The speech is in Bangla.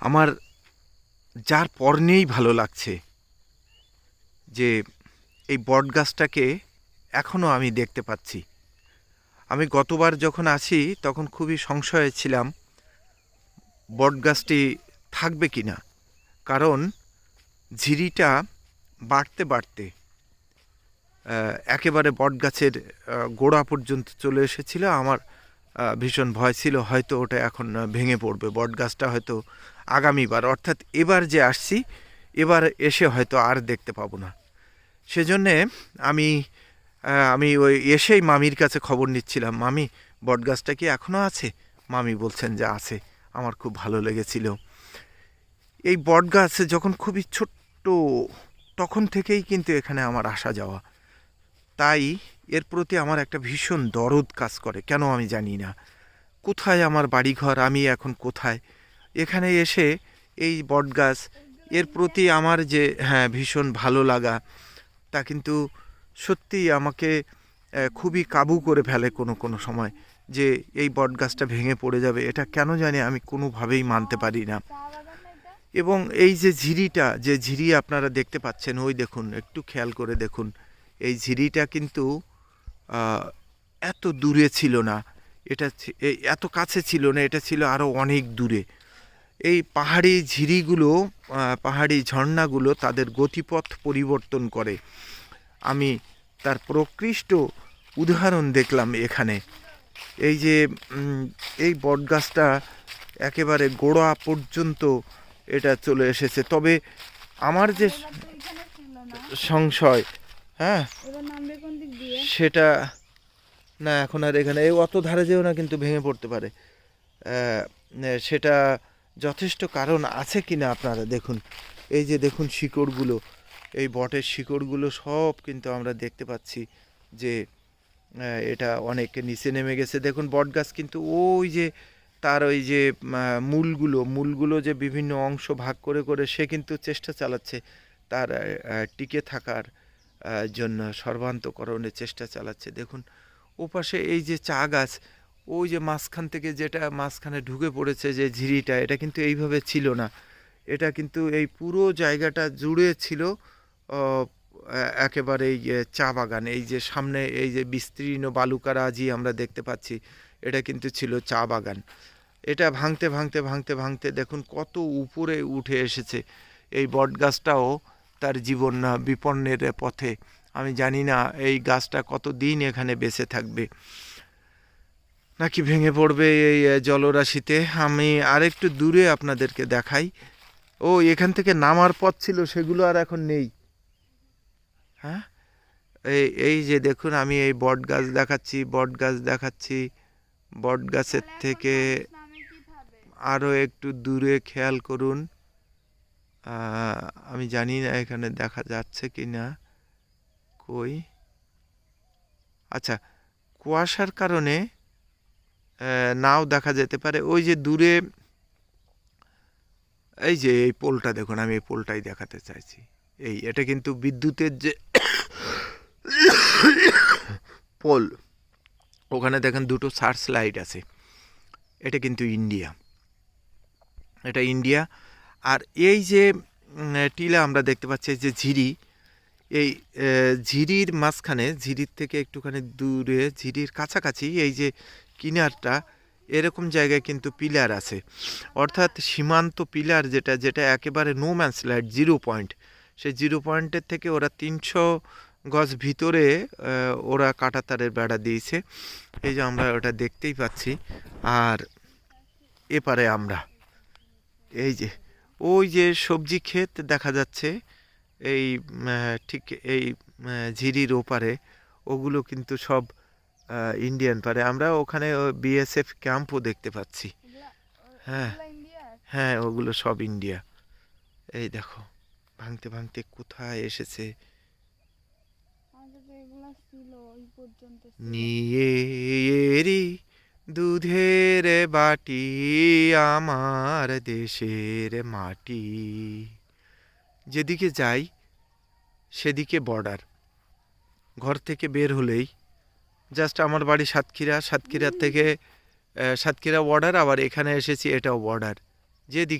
আমার যার পর নিয়েই ভালো লাগছে যে এই বট গাছটাকে এখনও আমি দেখতে পাচ্ছি। আমি গতবার যখন আসি তখন খুবই সংশয়ে ছিলাম বট গাছটি থাকবে কি না কারণ ঝিরিটা বাড়তে বাড়তে একেবারে বট গাছের গোড়া পর্যন্ত চলে এসেছিল আমার ভীষণ ভয় ছিল, হয়তো ওটা এখন ভেঙে পড়বে। বট গাছটা হয়তো আগামীবার, অর্থাৎ এবার যে আসছি, এবার এসে হয়তো আর দেখতে পাবো না। সেজন্যে আমি আমি ওই এসেই মামির কাছে খবর নিচ্ছিলাম, মামি বট গাছটা কি এখনও আছে? মামি বলছেন যে, আছে, আমার খুব ভালো লেগেছিল। এই বট গাছ যখন খুবই ছোট্ট, তখন থেকেই কিন্তু এখানে আমার আসা যাওয়া। তাই এর প্রতি আমার একটা ভীষণ দরদ কাজ করে, কেন আমি জানি না। কোথায় আমার বাড়িঘর, আমি এখন কোথায়? এখানে এসে এই বটগাছ, এর প্রতি আমার যে হ্যাঁ ভীষণ ভালো লাগা, তা কিন্তু সত্যিই আমাকে খুবই কাবু করে ফেলে কোনো কোনো সময় যে এই বটগাছটা ভেঙে পড়ে যাবে। এটা কেন জানি আমি কোনোভাবেই মানতে পারি না। এবং এই যে ঝিরিটা, যে ঝিরি আপনারা দেখতে পাচ্ছেন, ওই দেখুন, একটু খেয়াল করে দেখুন। এই ঝিরিটা কিন্তু এত দূরে ছিল না। এটা এত কাছে ছিল না এটা ছিল আরও অনেক দূরে। এই পাহাড়ি ঝিরিগুলো পাহাড়ি ঝর্ণাগুলো তাদের গতিপথ পরিবর্তন করে। আমি তার প্রকৃষ্ট উদাহরণ দেখলাম এখানে। এই যে এই বটগাছটা একেবারে গোড়া পর্যন্ত এটা চলে এসেছে। তবে আমার যে সংশয় হ্যাঁ। সেটা না এখন আর এখানে এই অত ধারে যেও না কিন্তু ভেঙে পড়তে পারে। সেটা যথেষ্ট কারণ আছে কি না আপনারা দেখুন। এই যে দেখুন শিকড়গুলো এই বটের শিকড়গুলো সব কিন্তু আমরা দেখতে পাচ্ছি যে এটা অনেক নিচে নেমে গেছে। দেখুন বট গাছ কিন্তু ওই যে তার ওই যে মূলগুলো মূলগুলো যে বিভিন্ন অংশ ভাগ করে করে সে কিন্তু চেষ্টা চালাচ্ছে তার টিকে থাকার। জন্য সর্বান্তকরণের চেষ্টা চালাচ্ছে। দেখুন, ওপাশে এই যে চা গাছ, ওই যে মাঝখান থেকে যেটা মাঝখানে ঢুকে পড়েছে যে ঝিরিটা, এটা কিন্তু এইভাবে ছিল না। এটা কিন্তু এই পুরো জায়গাটা জুড়ে ছিল একেবারে এই চা বাগান। এই যে সামনে এই যে বিস্তীর্ণ বালুকারাজি আমরা দেখতে পাচ্ছি, এটা কিন্তু ছিল চা বাগান। এটা ভাঙতে ভাঙতে ভাঙতে ভাঙতে দেখুন কত উপরে উঠে এসেছে। এই বট গাছটাও তার জীবন আহ, বিপন্নের পথে। আমি জানি না এই গাছটা কতদিন এখানে বেঁচে থাকবে। নাকি ভেঙে পড়বে এই জলরাশিতে? আমি আরেকটু দূরে আপনাদেরকে দেখাই। ও এখান থেকে নামার পথ ছিল সেগুলো আর এখন নেই। হ্যাঁ? এই এই যে দেখুন আমি এই বট গাছ দেখাচ্ছি বট গাছ দেখাচ্ছি। বট গাছের থেকে আরও একটু দূরে খেয়াল করুন। আমি জানি না এখানে দেখা যাচ্ছে কি না কই? আচ্ছা কুয়াশার কারণে নাও দেখা যেতে পারে। ওই যে দূরে, এই যে এই পোলটা দেখুন, আমি এই পোলটাই দেখাতে চাইছি। এই, এটা কিন্তু বিদ্যুতের যে পোল, ওখানে দেখেন দুটো সার্চ লাইট আছে। এটা কিন্তু ইন্ডিয়া। এটা ইন্ডিয়া। আর এই যে টিলা আমরা দেখতে পাচ্ছি যে ঝিরি। এই ঝিরির মাঝখানে, ঝিরির থেকে একটুখানি দূরে, ঝিরির কাছাকাছি এই যে কিনারটা, এরকম জায়গায় কিন্তু পিলার আছে। অর্থাৎ সীমান্ত পিলার যেটা যেটা একেবারে no man's land zero point সেই জিরো পয়েন্টের থেকে ওরা তিনশো গজ ভিতরে ওরা কাঁটাতারের বেড়া দিয়েছে। এই যে আমরা ওটা দেখতেই পাচ্ছি। আর এপারে আমরা, এই যে ওই যে সবজি ক্ষেত দেখা যাচ্ছে এই ঠিক এই ঝিরির ওপারে ওগুলো কিন্তু সব ইন্ডিয়ান পারে। আমরা ওখানে বিএসএফ ক্যাম্পও দেখতে পাচ্ছি। হ্যাঁ। হ্যাঁ ওগুলো সব ইন্ডিয়া এই দেখো ভাঙতে ভাঙতে কোথায় এসেছে। নিয়ে এরি দুধের বাটি আমার দেশের মাটি। যেদিকে যাই, সেদিকে বর্ডার ঘর থেকে বের হলেই জাস্ট আমার বাড়ি সাতক্ষীরা। সাতক্ষীরার থেকে সাতক্ষীরা বর্ডার আবার এখানে এসেছি, এটাও বর্ডার যেদিকে